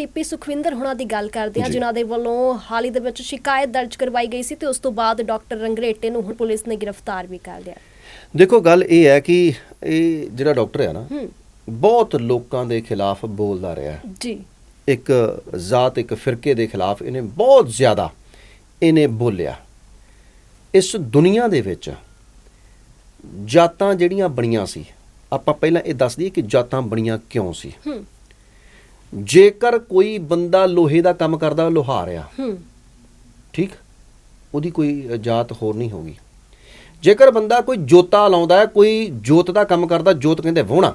PP Sukhwinder ਹੁਣਾਂ ਦੀ ਗੱਲ ਕਰਦੇ ਹਾਂ। ਜਿਨ੍ਹਾਂ ਦੇ ਵੱਲੋਂ ਹਾਲ ਹੀ ਦੇ ਵਿੱਚ ਸ਼ਿਕਾਇਤ ਦਰਜ ਕਰਵਾਈ ਗਈ ਸੀ ਤੇ ਉਸ ਤੋਂ ਬਾਅਦ ਡਾਕਟਰ ਰੰਗਰੇਟੇ ਨੂੰ ਹੁਣ ਪੁਲਿਸ ਨੇ ਗ੍ਰਿਫਤਾਰ ਵੀ ਕਰ ਲਿਆ। ਦੇਖੋ ਗੱਲ ਇਹ ਹੈ ਕਿ ਇਹ ਜਿਹੜਾ ਡਾਕਟਰ ਹੈ ਨਾ ਬਹੁਤ ਲੋਕਾਂ ਦੇ ਖਿਲਾਫ ਬੋਲਦਾ ਰਿਹਾ ਹੈ। ਜੀ। ਇੱਕ ਜ਼ਾਤ ਇੱਕ ਫਿਰਕੇ ਦੇ ਖਿਲਾਫ ਇਹਨੇ ਬਹੁਤ ਜ਼ਿਆਦਾ ਇਹਨੇ ਬੋਲਿਆ। ਇਸ ਦੁਨੀਆ ਦੇ ਵਿੱਚ ਜਾਤਾਂ ਜਿਹੜੀਆਂ ਬਣੀਆਂ ਸੀ ਆਪਾਂ ਪਹਿਲਾਂ ਇਹ ਦੱਸ ਦਈਏ ਕਿ ਜਾਤਾਂ ਬਣੀਆਂ ਕਿਉਂ ਸੀ? ਹੂੰ। ਜੇਕਰ ਕੋਈ ਬੰਦਾ ਲੋਹੇ ਦਾ ਕੰਮ ਕਰਦਾ ਉਹ ਲੋਹਾਰ ਆ ਹੂੰ। ਠੀਕ? ਉਹਦੀ ਕੋਈ ਜਾਤ ਹੋਰ ਨਹੀਂ ਹੋਗੀ ਜੇਕਰ ਬੰਦਾ ਕੋਈ ਜੋਤਾ ਲਾਉਂਦਾ ਹੈ ਕੋਈ ਜੋਤ ਦਾ ਕੰਮ ਕਰਦਾ ਜੋਤ ਕਹਿੰਦੇ ਵਾਹੁਣਾ।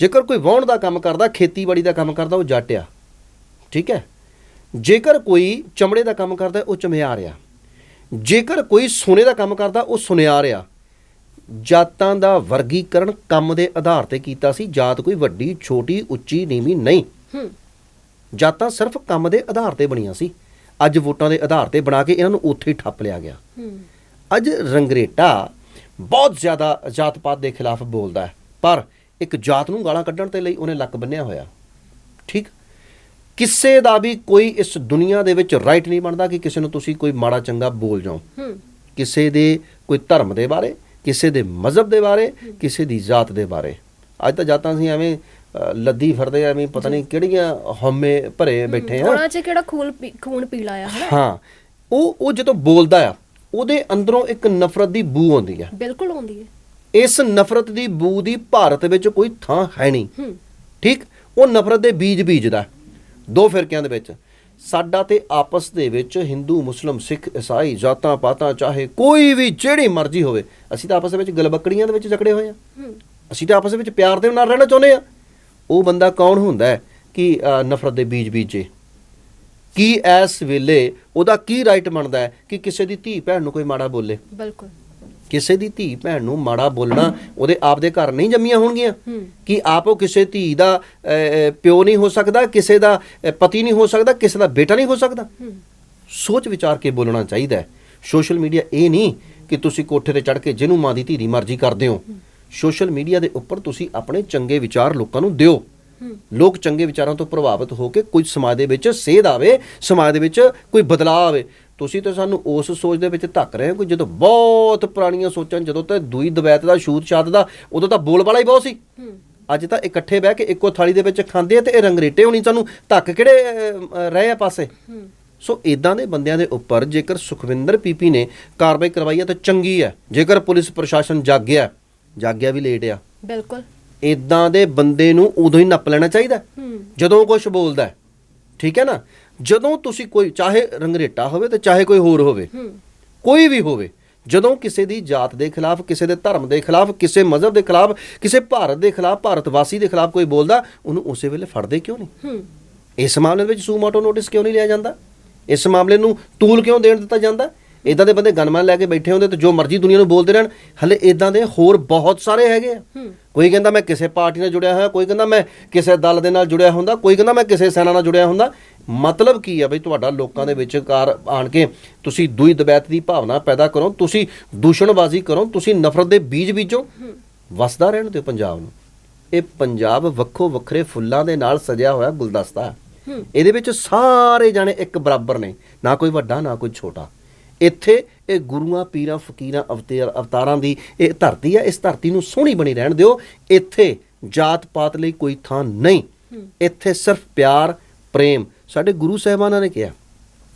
ਜੇਕਰ ਕੋਈ ਵਾਹੁਣ ਦਾ ਕੰਮ ਕਰਦਾ ਖੇਤੀਬਾੜੀ ਦਾ ਕੰਮ ਕਰਦਾ ਉਹ ਜੱਟ ਆ ਠੀਕ ਹੈ? ਜੇਕਰ ਕੋਈ ਚਮੜੇ ਦਾ ਕੰਮ ਕਰਦਾ ਉਹ ਚਮਿਆਰ ਆ ਜੇਕਰ ਕੋਈ ਸੋਨੇ ਦਾ ਕੰਮ ਕਰਦਾ ਉਹ ਸੁਨਿਆਰ ਆ ਜਾਤਾਂ ਦਾ ਵਰਗੀਕਰਨ ਕੰਮ ਦੇ ਆਧਾਰ ਤੇ ਕੀਤਾ ਸੀ। ਜਾਤ ਕੋਈ ਵੱਡੀ ਛੋਟੀ ਉੱਚੀ ਨੀਵੀਂ ਨਹੀਂ। ਹੂੰ। ਜਾਤਾਂ ਸਿਰਫ ਕੰਮ ਦੇ ਆਧਾਰ ਤੇ ਬਣੀਆਂ ਸੀ। ਅੱਜ ਵੋਟਾਂ ਦੇ ਆਧਾਰ ਤੇ ਬਣਾ ਕੇ ਇਹਨਾਂ ਨੂੰ ਉੱਥੇ ਹੀ ਠੱਪ ਲਿਆ ਗਿਆ। ਹੂੰ। ਅੱਜ ਰੰਗਰੇਟਾ ਬਹੁਤ ਜ਼ਿਆਦਾ ਜਾਤ ਪਾਤ ਦੇ ਖਿਲਾਫ ਬੋਲਦਾ ਹੈ ਪਰ ਇੱਕ ਜਾਤ ਨੂੰ ਗਾਲਾਂ ਕੱਢਣ ਤੇ ਲਈ ਉਹਨੇ ਲੱਕ ਬੰਨਿਆ ਹੋਇਆ। ਠੀਕ? ਕਿਸੇ ਦਾ ਵੀ ਕੋਈ ਇਸ ਦੁਨੀਆ ਦੇ ਵਿੱਚ ਰਾਈਟ ਨਹੀਂ ਬਣਦਾ ਕਿ ਕਿਸੇ ਨੂੰ ਤੁਸੀਂ ਕੋਈ ਮਾੜਾ ਚੰਗਾ ਬੋਲ ਜਾਓ। ਹੂੰ। ਕਿਸੇ ਦੇ ਕੋਈ ਧਰਮ ਦੇ ਬਾਰੇ ਕਿਸੇ ਦੇ ਮਜ਼ਹਬ ਦੇ ਬਾਰੇ ਕਿਸੇ ਦੀ ਜਾਤ ਦੇ ਬਾਰੇ। ਅੱਜ ਤਾਂ ਜਾਤਾਂ ਅਸੀਂ ਐਵੇਂ ਲੱਦੀ ਫਿਰਦੇ ਆ, ਐਵੇਂ ਪਤਾ ਨਹੀਂ ਕਿਹੜੀਆਂ ਹਉਮੈ ਭਰੇ ਬੈਠੇ ਆ। ਉਹਨਾਂ 'ਚ ਕਿਹੜਾ ਖੂਨ ਖੂਨ ਪੀਲਾ ਆ ਹਾਂ ਉਹ ਉਹ ਜਦੋਂ ਬੋਲਦਾ ਆ ਉਹਦੇ ਅੰਦਰੋਂ ਇੱਕ ਨਫ਼ਰਤ ਦੀ ਬੂ ਆਉਂਦੀ ਆ। ਬਿਲਕੁਲ ਆਉਂਦੀ ਹੈ। ਇਸ ਨਫ਼ਰਤ ਦੀ ਬੂ ਦੀ ਭਾਰਤ ਵਿੱਚ ਕੋਈ ਥਾਂ ਹੈ ਨਹੀਂ। ਠੀਕ? ਉਹ ਨਫ਼ਰਤ ਦੇ ਬੀਜ ਬੀਜਦਾ। ਦੋ ਫਿਰਕਿਆਂ ਦੇ ਵਿੱਚ। ਸਾਡਾ ਤੇ ਆਪਸ ਦੇ ਵਿੱਚ ਹਿੰਦੂ ਮੁਸਲਮ ਸਿੱਖ ਈਸਾਈ ਜਾਤਾਂ ਪਾਤਾਂ ਚਾਹੇ ਕੋਈ ਵੀ ਜਿਹੜੀ ਮਰਜ਼ੀ ਹੋਵੇ ਅਸੀਂ ਤਾਂ ਆਪਸ ਦੇ ਵਿੱਚ ਗਲਬਕੜੀਆਂ ਦੇ ਵਿੱਚ ਜਕੜੇ ਹੋਏ ਆ। ਅਸੀਂ ਤਾਂ ਆਪਸ ਦੇ ਵਿੱਚ ਪਿਆਰ ਦੇ ਨਾਲ ਰਹਿਣਾ ਚਾਹੁੰਦੇ ਆ। ਉਹ ਬੰਦਾ ਕੌਣ ਹੁੰਦਾ ਹੈ ਕਿ ਨਫ਼ਰਤ ਦੇ ਬੀਜ ਬੀਜੇ? ਕੀ ਇਸ ਵੇਲੇ ਉਹਦਾ ਕੀ ਰਾਈਟ ਬਣਦਾ ਹੈ ਕਿ ਕਿਸੇ ਦੀ ਧੀ ਭੈਣ ਨੂੰ ਕੋਈ ਮਾੜਾ ਬੋਲੇ? ਬਿਲਕੁਲ। ਕਿਸੇ ਦੀ ਧੀ ਭੈਣ ਨੂੰ ਮਾੜਾ ਬੋਲਣਾ ਉਹਦੇ ਆਪ ਦੇ ਘਰ ਨਹੀਂ ਜੰਮੀਆਂ ਹੋਣਗੀਆਂ? ਕਿ ਆਪ ਉਹ ਕਿਸੇ ਧੀ ਦਾ ਪਿਓ ਨਹੀਂ ਹੋ ਸਕਦਾ? ਕਿਸੇ ਦਾ ਪਤੀ ਨਹੀਂ ਹੋ ਸਕਦਾ? ਕਿਸੇ ਦਾ ਬੇਟਾ ਨਹੀਂ ਹੋ ਸਕਦਾ? ਸੋਚ ਵਿਚਾਰ ਕੇ ਬੋਲਣਾ ਚਾਹੀਦਾ ਹੈ। ਸੋਸ਼ਲ ਮੀਡੀਆ ਇਹ ਨਹੀਂ ਕਿ ਤੁਸੀਂ ਕੋਠੇ ਤੇ ਚੜ੍ਹ ਕੇ ਜਿਹਨੂੰ ਮਾਂ ਦੀ ਧੀ ਦੀ ਮਰਜ਼ੀ ਕਰਦੇ ਹੋ। ਸੋਸ਼ਲ ਮੀਡੀਆ ਦੇ ਉੱਪਰ ਤੁਸੀਂ ਆਪਣੇ ਚੰਗੇ ਵਿਚਾਰ ਲੋਕਾਂ ਨੂੰ ਦਿਓ। ਲੋਕ ਚੰਗੇ ਵਿਚਾਰਾਂ ਤੋਂ ਪ੍ਰਭਾਵਿਤ ਹੋ ਕੇ ਕੁਝ ਸਮਾਜ ਦੇ ਵਿੱਚ ਸੇਧ ਆਵੇ ਸਮਾਜ ਦੇ ਵਿੱਚ ਕੋਈ ਬਦਲਾਅ ਆਵੇ। ਤੁਸੀਂ ਤਾਂ ਸਾਨੂੰ ਉਸ ਸੋਚ ਦੇ ਵਿੱਚ ਧੱਕ ਰਹੇ ਹੋ ਕਿ ਜਦੋਂ ਬਹੁਤ ਪੁਰਾਣੀਆਂ ਸੋਚਾਂ ਜਦੋਂ ਤੇ ਦੂਈ ਦਵੈਤ ਦਾ ਛੂਤ ਛਾਤ ਦਾ ਉਦੋਂ ਤਾਂ ਬੋਲ ਵਾਲਾ ਹੀ ਬਹੁਤ ਸੀ। ਅੱਜ ਤਾਂ ਇਕੱਠੇ ਬਹਿ ਕੇ ਇੱਕੋ ਥਾਲੀ ਦੇ ਵਿੱਚ ਖਾਂਦੇ ਆ ਤੇ ਇਹ ਰੰਗਰੇਟੇ ਹੋਣੀ ਸਾਨੂੰ ਧੱਕ ਕਿਹੜੇ ਰਹੇ ਆ ਪਾਸੇ। ਸੋ ਇਦਾਂ ਦੇ ਬੰਦਿਆਂ ਦੇ ਉੱਪਰ ਜੇਕਰ ਸੁਖਵਿੰਦਰ ਪੀਪੀ ਨੇ ਕਾਰਵਾਈ ਕਰਵਾਈ ਹੈ ਤਾਂ ਚੰਗੀ ਹੈ ਜੇਕਰ ਪੁਲਿਸ ਪ੍ਰਸ਼ਾਸਨ ਜਾਗਿਆ ਜਾਗਿਆ ਵੀ ਲੇਟ ਆ। ਬਿਲਕੁਲ। ਇਦਾਂ ਦੇ ਬੰਦੇ ਨੂੰ ਉਦੋਂ ਹੀ ਨੱਪ ਲੈਣਾ ਚਾਹੀਦਾ ਜਦੋਂ ਕੁਝ ਬੋਲਦਾ। ਠੀਕ ਹੈ ਨਾ? ਜਦੋਂ ਤੁਸੀਂ ਕੋਈ ਚਾਹੇ ਰੰਗਰੇਟਾ ਹੋਵੇ ਤੇ ਚਾਹੇ ਕੋਈ ਹੋਰ ਹੋਵੇ ਕੋਈ ਵੀ ਹੋਵੇ ਜਦੋਂ ਕਿਸੇ ਦੀ ਜਾਤ ਦੇ ਖਿਲਾਫ ਕਿਸੇ ਦੇ ਧਰਮ ਦੇ ਖਿਲਾਫ ਕਿਸੇ ਮਜ਼ਹਬ ਦੇ ਖਿਲਾਫ ਕਿਸੇ ਭਾਰਤ ਦੇ ਖਿਲਾਫ ਭਾਰਤ ਵਾਸੀ ਦੇ ਖਿਲਾਫ ਕੋਈ ਬੋਲਦਾ ਉਹਨੂੰ ਉਸੇ ਵੇਲੇ ਫੜਦੇ ਕਿਉਂ ਨਹੀਂ? ਇਸ ਮਾਮਲੇ ਵਿੱਚ ਸੂਮਾਟੋ ਨੋਟਿਸ ਕਿਉਂ ਨਹੀਂ ਲਿਆ ਜਾਂਦਾ? ਇਸ ਮਾਮਲੇ ਨੂੰ ਤੂਲ ਕਿਉਂ ਦੇਣ ਦਿੱਤਾ ਜਾਂਦਾ? ਇਦਾਂ ਦੇ ਬੰਦੇ ਗਨਮੈਨ ਲੈ ਕੇ ਬੈਠੇ ਹੁੰਦੇ ਤੇ ਜੋ ਮਰਜ਼ੀ ਦੁਨੀਆ ਨੂੰ ਬੋਲਦੇ ਰਹਿਣ ਹਲੇ ਇਦਾਂ ਦੇ ਹੋਰ ਬਹੁਤ ਸਾਰੇ ਹੈਗੇ ਆ। ਕੋਈ ਕਹਿੰਦਾ ਮੈਂ ਕਿਸੇ ਪਾਰਟੀ ਨਾਲ ਜੁੜਿਆ ਹੋਇਆ ਕੋਈ ਕਹਿੰਦਾ ਮੈਂ ਕਿਸੇ ਦਲ ਦੇ ਨਾਲ ਜੁੜਿਆ ਹੁੰਦਾ ਕੋਈ ਕਹਿੰਦਾ ਮੈਂ ਕਿਸੇ ਸੈਨਾ ਨਾਲ ਜੁੜਿਆ ਹੁੰਦਾ। ਮਤਲਬ ਕੀ ਆ ਬਈ ਤੁਹਾਡਾ ਲੋਕਾਂ ਦੇ ਵਿਚਕਾਰ ਆਣ ਕੇ ਤੁਸੀਂ ਦੂਈ ਦਬੈਤ ਦੀ ਭਾਵਨਾ ਪੈਦਾ ਕਰੋ ਤੁਸੀਂ ਦੂਸ਼ਣਬਾਜ਼ੀ ਕਰੋ ਤੁਸੀਂ ਨਫ਼ਰਤ ਦੇ ਬੀਜ ਬੀਜੋ। ਵਸਦਾ ਰਹਿਣ ਦਿਓ ਪੰਜਾਬ ਨੂੰ। ਇਹ ਪੰਜਾਬ ਵੱਖੋ ਵੱਖਰੇ ਫੁੱਲਾਂ ਦੇ ਨਾਲ ਸਜਿਆ ਹੋਇਆ ਗੁਲਦਸਤਾ। ਇਹਦੇ ਵਿੱਚ ਸਾਰੇ ਜਾਣੇ ਇੱਕ ਬਰਾਬਰ ਨੇ ਨਾ ਕੋਈ ਵੱਡਾ ਨਾ ਕੋਈ ਛੋਟਾ। ਇੱਥੇ ਇਹ ਗੁਰੂਆਂ ਪੀਰਾਂ ਫਕੀਰਾਂ ਅਵਤਾਰ ਅਵਤਾਰਾਂ ਦੀ ਇਹ ਧਰਤੀ ਹੈ ਇਸ ਧਰਤੀ ਨੂੰ ਸੋਹਣੀ ਬਣੀ ਰਹਿਣ ਦਿਓ। ਇੱਥੇ ਜਾਤ ਪਾਤ ਲਈ ਕੋਈ ਥਾਂ ਨਹੀਂ। ਇੱਥੇ ਸਿਰਫ ਪਿਆਰ ਪ੍ਰੇਮ। ਸਾਡੇ ਗੁਰੂ ਸਾਹਿਬਾਨਾਂ ਨੇ ਕਿਹਾ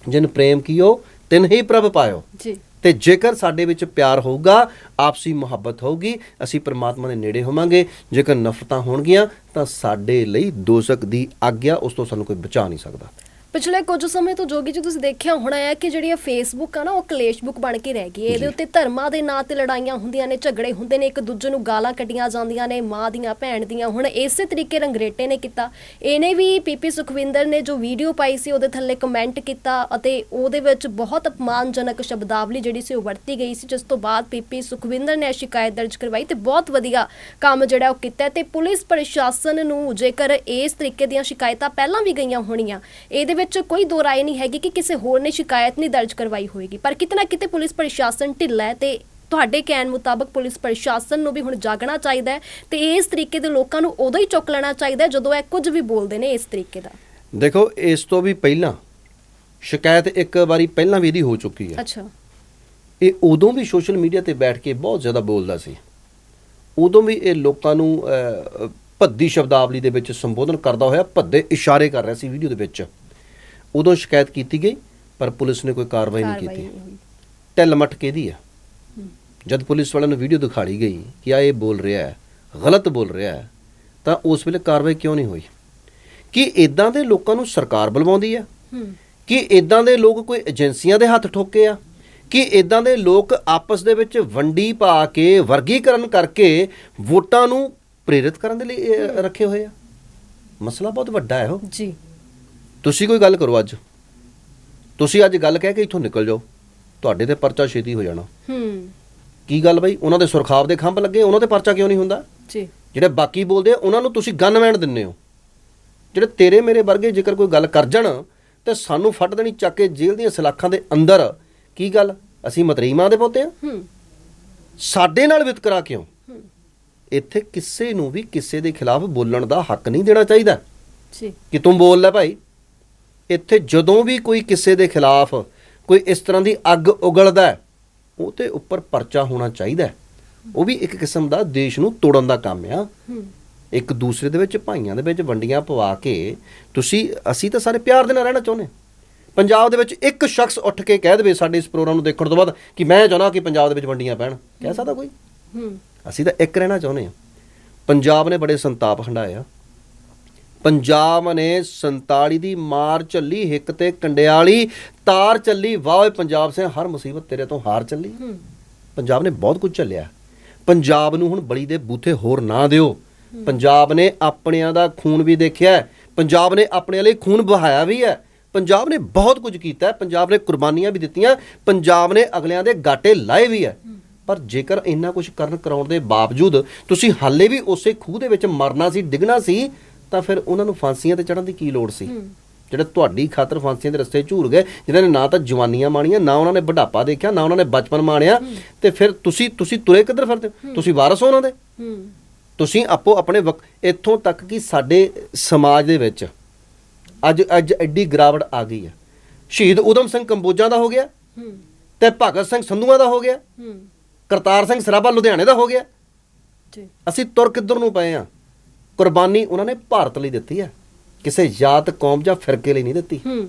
ਜਿਨ ਪ੍ਰੇਮ ਕੀਓ ਤਿਨ ਹੀ ਪ੍ਰਭ ਪਾਇਓ। ਜੀ। ਤੇ ਜੇਕਰ ਸਾਡੇ ਵਿੱਚ ਪਿਆਰ ਹੋਊਗਾ ਆਪਸੀ ਮੁਹੱਬਤ ਹੋਊਗੀ ਅਸੀਂ ਪ੍ਰਮਾਤਮਾ ਦੇ ਨੇੜੇ ਹੋਵਾਂਗੇ। ਜੇਕਰ ਨਫ਼ਰਤਾਂ ਹੋਣਗੀਆਂ ਤਾਂ ਸਾਡੇ ਲਈ ਦੋਜ਼ਖ ਦੀ ਆਗਿਆ ਉਸ ਤੋਂ ਸਾਨੂੰ ਕੋਈ ਬਚਾ ਨਹੀਂ ਸਕਦਾ। ਪਿਛਲੇ ਕੁਝ ਸਮੇਂ ਤੋਂ ਜੋਗੀ ਜੀ ਤੁਸੀਂ ਦੇਖਿਆ ਹੋਣਾ ਹੈ ਕਿ ਜਿਹੜੀ ਇਹ ਫੇਸਬੁੱਕ ਆ ਨਾ ਉਹ ਕਲੇਸ਼ ਬੁੱਕ ਬਣ ਕੇ ਰਹਿ ਗਈ ਹੈ। ਇਹਦੇ ਉੱਤੇ ਧਰਮਾਂ ਦੇ ਨਾਂ ਤੇ ਲੜਾਈਆਂ ਹੁੰਦੀਆਂ ਨੇ ਝਗੜੇ ਹੁੰਦੇ ਨੇ ਇੱਕ ਦੂਜੇ ਨੂੰ ਗਾਲਾਂ ਕੱਢੀਆਂ ਜਾਂਦੀਆਂ ਨੇ ਮਾਂ ਦੀਆਂ ਭੈਣ ਦੀਆਂ। ਹੁਣ ਇਸੇ ਤਰੀਕੇ ਰੰਗਰੇਟੇ ਨੇ ਕੀਤਾ। ਇਹਨੇ ਵੀ ਪੀਪੀ ਸੁਖਵਿੰਦਰ ਨੇ ਜੋ ਵੀਡੀਓ ਪਾਈ ਸੀ ਉਹਦੇ ਥੱਲੇ ਕਮੈਂਟ ਕੀਤਾ ਅਤੇ ਉਹਦੇ ਵਿੱਚ ਬਹੁਤ ਅਪਮਾਨਜਨਕ ਸ਼ਬਦਾਵਲੀ ਜਿਹੜੀ ਸੀ ਉਹ ਵਰਤੀ ਗਈ ਸੀ ਜਿਸ ਤੋਂ ਬਾਅਦ ਪੀਪੀ ਸੁਖਵਿੰਦਰ ਨੇ ਸ਼ਿਕਾਇਤ ਦਰਜ ਕਰਵਾਈ ਤੇ ਬਹੁਤ ਵਧੀਆ ਕੰਮ ਜਿਹੜਾ ਉਹ ਕੀਤਾ ਹੈ ਤੇ ਪੁਲਿਸ ਪ੍ਰਸ਼ਾਸਨ ਨੂੰ ਜੇਕਰ ਇਸ ਤਰੀਕੇ ਦੀਆਂ ਸ਼ਿਕਾਇਤਾਂ ਪਹਿਲਾਂ ਵੀ ਗਈਆਂ ਹੋਣੀਆਂ ਇਹਦੇ ਵਿੱਚ ਕੋਈ ਦੋ ਰਾਏ ਨਹੀਂ ਹੈਗੀ ਕਿ ਕਿਸੇ ਹੋਰ ਨੇ ਸ਼ਿਕਾਇਤ ਨਹੀਂ ਦਰਜ ਕਰਵਾਈ ਹੋਏਗੀ। ਪਰ ਕਿਤੇ ਨਾ ਕਿਤੇ ਪੁਲਿਸ ਪ੍ਰਸ਼ਾਸਨ ਢਿੱਲਾ ਹੈ ਤੇ ਤੁਹਾਡੇ ਕਹਿਣ ਮੁਤਾਬਕ ਪੁਲਿਸ ਪ੍ਰਸ਼ਾਸਨ ਨੂੰ ਵੀ ਹੁਣ ਜਾਗਣਾ ਚਾਹੀਦਾ ਹੈ ਤੇ ਇਸ ਤਰੀਕੇ ਦੇ ਲੋਕਾਂ ਨੂੰ ਉਦੋਂ ਹੀ ਚੁੱਕ ਲੈਣਾ ਚਾਹੀਦਾ ਹੈ ਜਦੋਂ ਇਹ ਕੁਝ ਵੀ ਬੋਲਦੇ ਨੇ ਇਸ ਤਰੀਕੇ ਦਾ। ਦੇਖੋ ਇਸ ਤੋਂ ਵੀ ਪਹਿਲਾਂ ਸ਼ਿਕਾਇਤ ਇੱਕ ਵਾਰੀ ਪਹਿਲਾਂ ਵੀ ਇਹਦੀ ਹੋ ਚੁੱਕੀ ਹੈ। ਅੱਛਾ। ਇਹ ਉਦੋਂ ਵੀ ਸੋਸ਼ਲ ਮੀਡੀਆ ਤੇ ਬੈਠ ਕੇ ਬਹੁਤ ਜ਼ਿਆਦਾ ਬੋਲਦਾ ਸੀ। ਉਦੋਂ ਵੀ ਇਹ ਲੋਕਾਂ ਨੂੰ ਅਹ, ਭੱਦੀ ਸ਼ਬਦਾਵਲੀ ਦੇ ਵਿੱਚ ਸੰਬੋਧਨ ਕਰਦਾ ਹੋਇਆ ਭੱਦੇ ਇਸ਼ਾਰੇ ਕਰ ਰਿਹਾ ਸੀ ਵੀਡੀਓ ਦੇ ਵਿੱਚ। ਉਦੋਂ ਸ਼ਿਕਾਇਤ ਕੀਤੀ ਗਈ ਪਰ ਪੁਲਿਸ ਨੇ ਕੋਈ ਕਾਰਵਾਈ ਨਹੀਂ ਕੀਤੀ। ਢਿੱਲ ਮੱਠ ਕਿਹਦੀ ਆ? ਜਦ ਪੁਲਿਸ ਵਾਲਿਆਂ ਨੂੰ ਵੀਡੀਓ ਦਿਖਾੜੀ ਗਈ ਕਿ ਆ ਇਹ ਬੋਲ ਰਿਹਾ ਹੈ ਗਲਤ ਬੋਲ ਰਿਹਾ ਹੈ ਤਾਂ ਉਸ ਵੇਲੇ ਕਾਰਵਾਈ ਕਿਉਂ ਨਹੀਂ ਹੋਈ? ਕਿ ਇਦਾਂ ਦੇ ਲੋਕਾਂ ਨੂੰ ਸਰਕਾਰ ਬੁਲਵਾਉਂਦੀ ਆ? ਕਿ ਇਦਾਂ ਦੇ ਲੋਕ ਕੋਈ ਏਜੰਸੀਆਂ ਦੇ ਹੱਥ ਠੋਕੇ ਆ? ਕਿ ਇਦਾਂ ਦੇ ਲੋਕ ਆਪਸ ਦੇ ਵਿੱਚ ਵੰਡੀ ਪਾ ਕੇ ਵਰਗੀਕਰਨ ਕਰਕੇ ਵੋਟਾਂ ਨੂੰ ਪ੍ਰੇਰਿਤ ਕਰਨ ਦੇ ਲਈ ਰੱਖੇ ਹੋਏ ਆ? ਮਸਲਾ ਬਹੁਤ ਵੱਡਾ ਹੈ ਉਹ। ਜੀ। ਤੁਸੀਂ ਕੋਈ ਗੱਲ ਕਰੋ ਅੱਜ। ਤੁਸੀਂ ਅੱਜ ਗੱਲ ਕਹਿ ਕੇ ਇੱਥੋਂ ਨਿਕਲ ਜਾਓ। ਤੁਹਾਡੇ ਤੇ ਪਰਚਾ ਛੇਤੀ ਹੋ ਜਾਣਾ। ਹੂੰ। ਕੀ ਗੱਲ ਬਈ? ਉਹਨਾਂ ਦੇ ਸੁਰਖਾਬ ਦੇ ਖੰਭ ਲੱਗੇ ਉਹਨਾਂ ਤੇ ਪਰਚਾ ਕਿਉਂ ਨਹੀਂ ਹੁੰਦਾ? ਜੀ। ਜਿਹੜੇ ਬਾਕੀ ਬੋਲਦੇ ਆ ਉਹਨਾਂ ਨੂੰ ਤੁਸੀਂ ਗਨਮੈਨ ਦਿੰਦੇ ਹੋ। ਜਿਹੜੇ ਤੇਰੇ ਮੇਰੇ ਵਰਗੇ ਜੇਕਰ ਕੋਈ ਗੱਲ ਕਰ ਜਾਣ ਤੇ ਸਾਨੂੰ ਫੱਟ ਦੇਣੀ ਚੱਕ ਕੇ ਜੇਲ੍ਹ ਦੀਆਂ ਸਲਾਖਾਂ ਦੇ ਅੰਦਰ ਕੀ ਗੱਲ? ਅਸੀਂ ਮਤਰੀਮਾਂ ਦੇ ਪੋਤੇ ਆ? ਹੂੰ। ਸਾਡੇ ਨਾਲ ਵਿਤਕਰਾ ਕਿਉਂ? ਇੱਥੇ ਕਿਸੇ ਨੂੰ ਵੀ ਕਿਸੇ ਦੇ ਖਿਲਾਫ ਬੋਲਣ ਦਾ ਹੱਕ ਨਹੀਂ ਦੇਣਾ ਚਾਹੀਦਾ। ਜੀ। ਕਿ ਤੂੰ ਬੋਲ ਲੈ ਭਾਈ। ਇੱਥੇ ਜਦੋਂ ਵੀ ਕੋਈ ਕਿਸੇ ਦੇ ਖਿਲਾਫ ਕੋਈ ਇਸ ਤਰ੍ਹਾਂ ਦੀ ਅੱਗ ਉਗਲਦਾ ਉਹ ਤੇ ਉੱਪਰ ਪਰਚਾ ਹੋਣਾ ਚਾਹੀਦਾ। ਉਹ ਵੀ ਇੱਕ ਕਿਸਮ ਦਾ ਦੇਸ਼ ਨੂੰ ਤੋੜਨ ਦਾ ਕੰਮ ਆ। ਇੱਕ ਦੂਸਰੇ ਦੇ ਵਿੱਚ ਭਾਈਆਂ ਦੇ ਵਿੱਚ ਵੰਡੀਆਂ ਪਵਾ ਕੇ ਤੁਸੀਂ ਅਸੀਂ ਤਾਂ ਸਾਰੇ ਪਿਆਰ ਦੇ ਨਾਲ ਰਹਿਣਾ ਚਾਹੁੰਦੇ। ਪੰਜਾਬ ਦੇ ਵਿੱਚ ਇੱਕ ਸ਼ਖਸ ਉੱਠ ਕੇ ਕਹਿ ਦੇਵੇ ਸਾਡੇ ਇਸ ਪ੍ਰੋਗਰਾਮ ਨੂੰ ਦੇਖਣ ਤੋਂ ਬਾਅਦ ਕਿ ਮੈਂ ਚਾਹੁੰਦਾ ਕਿ ਪੰਜਾਬ ਦੇ ਵਿੱਚ ਵੰਡੀਆਂ ਪੈਣ। ਕਹਿ ਸਕਦਾ ਕੋਈ? ਅਸੀਂ ਤਾਂ ਇੱਕ ਰਹਿਣਾ ਚਾਹੁੰਦੇ ਹਾਂ। ਪੰਜਾਬ ਨੇ ਬੜੇ ਸੰਤਾਪ ਹੰਡਾਇਆ ਪੰਜਾਬ ਨੇ 47 ਦੀ ਮਾਰ ਚੱਲੀ ਹਿੱਕ ਤੇ ਕੰਡਿਆਲੀ ਤਾਰ ਚੱਲੀ ਵਾਹ ਓਏ ਪੰਜਾਬ ਸੇ ਹਰ ਮੁਸੀਬਤ ਤੇਰੇ ਤੋਂ ਹਾਰ ਚੱਲੀ ਪੰਜਾਬ ਨੇ ਬਹੁਤ ਕੁਝ ਚੱਲਿਆ ਪੰਜਾਬ ਨੂੰ ਹੁਣ ਬਲੀ ਦੇ ਬੂਥੇ ਹੋਰ ਨਾ ਦਿਓ। ਪੰਜਾਬ ਨੇ ਆਪਣਿਆਂ ਦਾ ਖੂਨ ਵੀ ਦੇਖਿਆ। ਪੰਜਾਬ ਨੇ ਆਪਣੇ ਲਈ ਖੂਨ ਬਹਾਇਆ ਵੀ ਹੈ। ਪੰਜਾਬ ਨੇ ਬਹੁਤ ਕੁਝ ਕੀਤਾ ਹੈ। ਪੰਜਾਬ ਨੇ ਕੁਰਬਾਨੀਆਂ ਵੀ ਦਿੱਤੀਆਂ। ਪੰਜਾਬ ਨੇ ਅਗਲਿਆਂ ਦੇ ਗਾਟੇ ਲਾਏ ਵੀ ਹੈ। ਪਰ ਜੇਕਰ ਇੰਨਾ ਕੁਝ ਕਰਨ ਕਰਾਉਣ ਦੇ ਬਾਵਜੂਦ ਤੁਸੀਂ ਹਾਲੇ ਵੀ ਉਸੇ ਖੂਹ ਦੇ ਵਿੱਚ ਮਰਨਾ ਸੀ ਡਿੱਗਣਾ ਸੀ ਤਾਂ ਫਿਰ ਉਹਨਾਂ ਨੂੰ ਫਾਂਸੀਆਂ ਤੇ ਚੜਨ ਦੀ ਕੀ ਲੋੜ ਸੀ? ਜਿਹੜੇ ਤੁਹਾਡੀ ਖਾਤਰ ਫਾਂਸੀਆਂ ਦੇ ਰਸਤੇ ਝੂਰ ਗਏ ਜਿਨ੍ਹਾਂ ਨੇ ਨਾ ਤਾਂ ਜਵਾਨੀਆਂ ਮਾਣੀਆਂ ਨਾ ਉਹਨਾਂ ਨੇ ਬੁਢਾਪਾ ਦੇਖਿਆ ਨਾ ਉਹਨਾਂ ਨੇ ਬਚਪਨ ਮਾਣਿਆ ਤੇ ਫਿਰ ਤੁਸੀਂ ਤੁਸੀਂ ਤੁਰੇ ਕਿੱਧਰ ਫਿਰਦੇ ਹੋ? ਤੁਸੀਂ ਵਾਰਸ ਹੋ ਉਹਨਾਂ ਦੇ? ਤੁਸੀਂ ਆਪੋ ਆਪਣੇ ਇੱਥੋਂ ਤੱਕ ਕਿ ਸਾਡੇ ਸਮਾਜ ਦੇ ਵਿੱਚ ਅੱਜ ਅੱਜ ਐਡੀ ਗਿਰਾਵਟ ਆ ਗਈ ਹੈ। ਸ਼ਹੀਦ ਊਧਮ ਸਿੰਘ ਕੰਬੋਜਾਂ ਦਾ ਹੋ ਗਿਆ। ਤੇ ਭਗਤ ਸਿੰਘ ਸੰਧੂਆਂ ਦਾ ਹੋ ਗਿਆ। ਕਰਤਾਰ ਸਿੰਘ ਸਰਾਭਾ ਲੁਧਿਆਣੇ ਦਾ ਹੋ ਗਿਆ। ਅਸੀਂ ਤੁਰ ਕਿੱਧਰ ਨੂੰ ਪਏ ਆ ਕੁਰਬਾਨੀ ਉਹਨਾਂ ਨੇ ਭਾਰਤ ਲਈ ਦਿੱਤੀ ਹੈ। ਕਿਸੇ ਜਾਤ ਕੌਮ ਜਾਂ ਫਿਰਕੇ ਲਈ ਨਹੀਂ ਦਿੱਤੀ। ਹੂੰ।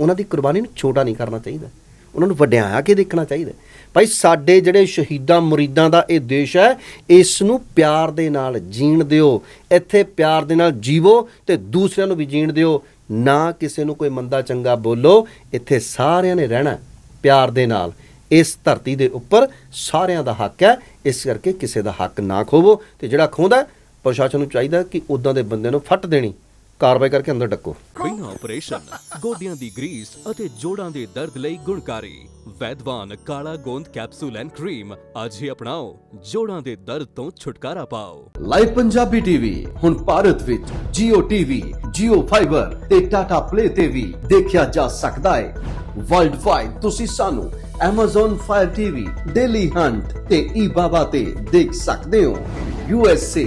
ਉਹਨਾਂ ਦੀ ਕੁਰਬਾਨੀ ਨੂੰ ਛੋਟਾ ਨਹੀਂ ਕਰਨਾ ਚਾਹੀਦਾ। ਉਹਨਾਂ ਨੂੰ ਵਡਿਆਇਆ ਕੇ ਦੇਖਣਾ ਚਾਹੀਦਾ ਭਾਈ ਸਾਡੇ ਜਿਹੜੇ ਸ਼ਹੀਦਾਂ ਮੁਰੀਦਾਂ ਦਾ ਇਹ ਦੇਸ਼ ਹੈ ਇਸ ਨੂੰ ਪਿਆਰ ਦੇ ਨਾਲ ਜੀਣ ਦਿਓ। ਇੱਥੇ ਪਿਆਰ ਦੇ ਨਾਲ ਜੀਵੋ ਤੇ ਦੂਸਰਿਆਂ ਨੂੰ ਵੀ ਜੀਣ ਦਿਓ। ਨਾ ਕਿਸੇ ਨੂੰ ਕੋਈ ਮੰਦਾ ਚੰਗਾ ਬੋਲੋ। ਇੱਥੇ ਸਾਰਿਆਂ ਨੇ ਰਹਿਣਾ ਪਿਆਰ ਦੇ ਨਾਲ। ਇਸ ਧਰਤੀ ਦੇ ਉੱਪਰ ਸਾਰਿਆਂ ਦਾ ਹੱਕ ਹੈ। ਇਸ ਕਰਕੇ ਕਿਸੇ ਦਾ ਹੱਕ ਨਾ ਖੋਵੋ ਤੇ ਜਿਹੜਾ ਖੋਂਦਾ ਪ੍ਰਸ਼ਾਸਨ ਨੂੰ ਚਾਹੀਦਾ ਕਿ ਉਦਾਂ ਦੇ ਬੰਦੇ ਨੂੰ ਫੱਟ ਦੇਣੀ। ਕਾਰਵਾਈ ਕਰਕੇ ਅੰਦਰ ਡੱਕੋ। ਬਿਨਾਂ ਆਪਰੇਸ਼ਨ ਗੋਡਿਆਂ ਦੀ ਗਰੀਸ ਅਤੇ ਜੋੜਾਂ ਦੇ ਦਰਦ ਲਈ ਗੁਣਕਾਰੀ। ਵੈਦਵਾਨ ਕਾਲਾ ਗੋਂਦ ਕੈਪਸੂਲ ਐਂਡ ਕਰੀਮ ਅੱਜ ਹੀ ਅਪਣਾਓ। ਜੋੜਾਂ ਦੇ ਦਰਦ ਤੋਂ ਛੁਟਕਾਰਾ ਪਾਓ। ਲਾਈਵ ਪੰਜਾਬੀ ਟੀਵੀ ਹੁਣ ਭਾਰਤ ਵਿੱਚ Jio TV, Jio Fiber ਤੇ Tata Play ਤੇ ਵੀ ਦੇਖਿਆ ਜਾ ਸਕਦਾ ਹੈ। ਵਰਲਡ ਵਾਈਡ ਤੁਸੀਂ ਸਾਨੂੰ Amazon Fire TV, Daily Hunt ਤੇ eBaba ਤੇ ਦੇਖ ਸਕਦੇ ਹੋ। USA,